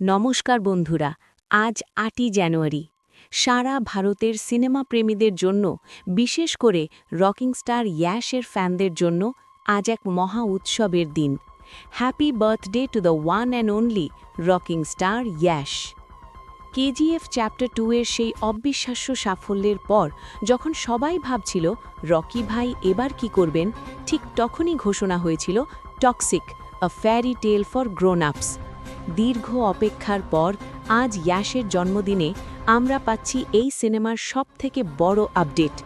নমস্কার বন্ধুরা, আজ আটই জানুয়ারি। সারা ভারতের সিনেমা প্রেমীদের জন্য, বিশেষ করে রকিং স্টার ইয়াশের ফ্যানদের জন্য, আজ এক মহা উৎসবের দিন। Happy birthday to the one and only rocking star Yash. KGF chapter two এর সেই অবিশ্বাস্য সাফল্যের পর, যখন সবাই ভাবছিল, রকি ভাই এবার কি করবেন, ঠিক তখনই ঘোষণা হয়েছিল toxic a fairy tale for grown ups দীর্ঘ অপেক্ষার পর আজ ইয়াশের জন্মদিনে আমরা পাচ্ছি এই সিনেমার সব থেকে বড় আপডেট।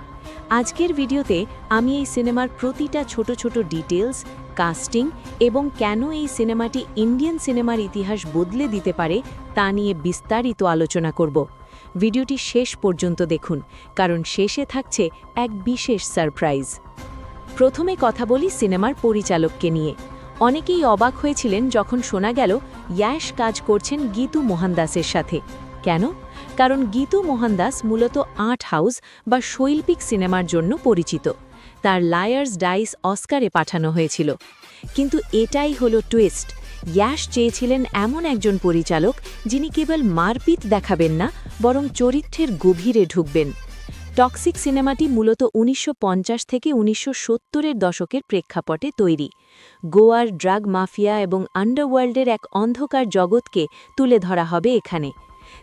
আজকের ভিডিওতে আমি এই সিনেমার প্রতিটা ছোট ছোট ডিটেলস কাস্টিং এবং কেন এই সিনেমাটি ইন্ডিয়ান সিনেমার ইতিহাস বদলে দিতে পারে তা নিয়ে বিস্তারিত আলোচনা করব। ভিডিওটি শেষ পর্যন্ত দেখুন, কারণ শেষে থাকছে এক বিশেষ সারপ্রাইজ। প্রথমে কথা বলি সিনেমার পরিচালককে নিয়ে। অনেকেই অবাক হয়েছিলেন যখন শোনা গেল, ইয়াশ কাজ করছেন গীতু মোহনদাসের সাথে। কেন? কারণ গীতু মোহনদাস মূলত আর্ট হাউস বা শৈল্পিক সিনেমার জন্য পরিচিত। তার লায়ার্স ডাইস অস্কারে পাঠানো হয়েছিল। কিন্তু এটাই হলো টুইস্ট। ইয়াশ চেয়েছিলেন এমন একজন পরিচালক যিনি কেবল মারপিট দেখাবেন না, বরং চরিত্রের গভীরে ঢুকবেন। টক্সিক সিনেমাটি মূলত উনিশশো পঞ্চাশ থেকে উনিশশো সত্তরের দশকের প্রেক্ষাপটে তৈরি। গোয়ার ড্রাগ মাফিয়া এবং আন্ডারওয়ার্ল্ডের এক অন্ধকার জগৎকে তুলে ধরা হবে এখানে।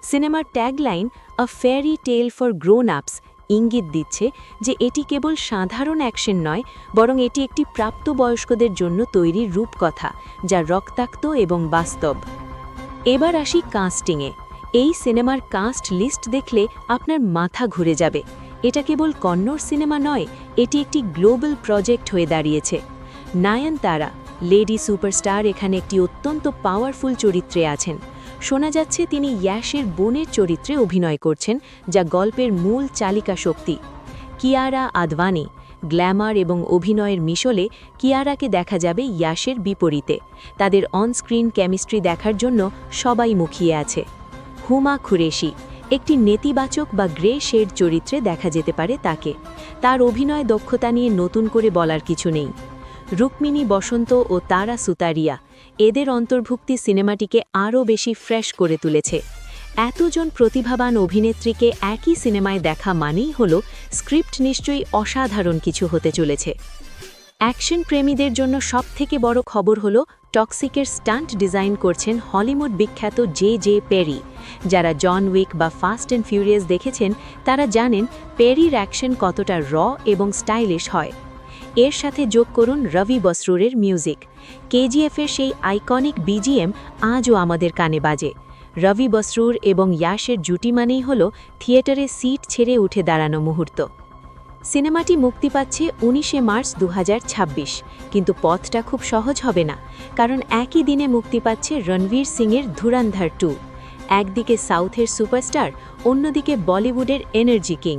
সিনেমার tagline a fairy tale for grown ups ইঙ্গিত দিচ্ছে যে এটি কেবল সাধারণ অ্যাকশন নয়, বরং এটি একটি প্রাপ্তবয়স্কদের জন্য তৈরি রূপকথা, যা রক্তাক্ত এবং বাস্তব। এবার আসি কাস্টিংয়ে। এই সিনেমার কাস্ট লিস্ট দেখলে আপনার মাথা ঘুরে যাবে। এটা কেবল কন্নড় সিনেমা নয়, এটি একটি গ্লোবাল প্রজেক্ট হয়ে দাঁড়িয়েছে। নায়নতারা লেডি সুপারস্টার এখানে একটি অত্যন্ত পাওয়ারফুল চরিত্রে আছেন। শোনা যাচ্ছে তিনি ইয়াশের বোনের চরিত্রে অভিনয় করছেন, যা গল্পের মূল চালিকা শক্তি। কিয়ারা আদভানি, গ্ল্যামার এবং অভিনয়ের মিশলে কিয়ারাকে দেখা যাবে ইয়াশের বিপরীতে। তাদের অনস্ক্রিন কেমিস্ট্রি দেখার জন্য সবাই মুখিয়ে আছে। হুমা খুরেশি একটি নেতিবাচক বা গ্রে শেড চরিত্রে দেখা যেতে পারে তাকে। তার অভিনয় দক্ষতা নিয়ে নতুন করে বলার কিছু নেই। রুক্মিণী বসন্ত ও তারা সুতারিয়া এদের অন্তর্ভুক্তি সিনেমাটিকে আরও বেশি ফ্রেশ করে তুলেছে। এতজন প্রতিভাবান অভিনেত্রীকে একই সিনেমায় দেখা মানেই হল স্ক্রিপ্ট নিশ্চয়ই অসাধারণ কিছু হতে চলেছে। অ্যাকশন প্রেমীদের জন্য সবথেকে বড় খবর হল টক্সিকের স্টান্ট ডিজাইন করছেন হলিউড বিখ্যাত জে জে পেরি। যারা জন উইক বা ফাস্ট অ্যান্ড ফিউরিয়াস দেখেছেন, তারা জানেন পেরির অ্যাকশন কতটা র এবং স্টাইলিশ হয়। এর সাথে যোগ করুন রবি বসরুরের মিউজিক। কেজিএফের সেই আইকনিক বিজিএম আজও আমাদের কানে বাজে। রবি বসরুর এবং ইয়াশের জুটি মানেই হল থিয়েটারে সিট ছেড়ে উঠে দাঁড়ানো মুহূর্ত। সিনেমাটি মুক্তি পাচ্ছে উনিশে মার্চ দু হাজার ছাব্বিশ। কিন্তু পথটা খুব সহজ হবে না, কারণ একই দিনে মুক্তি পাচ্ছে রণবীর সিংয়ের ধুরান্ধার টু। একদিকে সাউথের সুপারস্টার, অন্যদিকে বলিউডের এনার্জি কিং।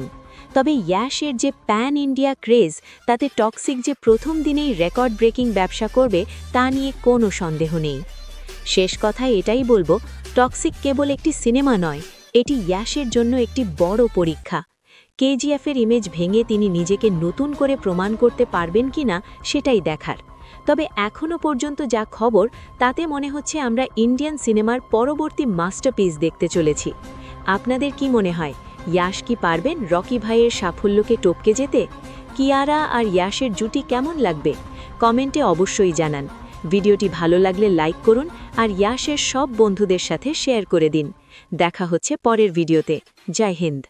তবে ইয়াশের যে প্যান ইন্ডিয়া ক্রেজ, তাতে টক্সিক যে প্রথম দিনেই রেকর্ড ব্রেকিং ব্যবসা করবে, তা নিয়ে কোনো সন্দেহ নেই। শেষ কথায় এটাই বলব, টক্সিক কেবল একটি সিনেমা নয়, এটি ইয়াশের জন্য একটি বড় পরীক্ষা। কেজিএফের ইমেজ ভেঙে তিনি নিজেকে নতুন করে প্রমাণ করতে পারবেন কিনা সেটাই দেখার। তবে এখনও পর্যন্ত যা খবর, তাতে মনে হচ্ছে আমরা ইন্ডিয়ান সিনেমার পরবর্তী মাস্টারপিস দেখতে চলেছি। আপনাদের কি মনে হয়, ইয়াশ কি পারবেন রকি ভাইয়ের সাফল্যকে টপকে যেতে? কিয়ারা আর ইয়াশের জুটি কেমন লাগবে? কমেন্টে অবশ্যই জানান। ভিডিওটি ভালো লাগলে লাইক করুন আর ইয়াশের সব বন্ধুদের সাথে শেয়ার করে দিন। দেখা হচ্ছে পরের ভিডিওতে। জয় হিন্দ।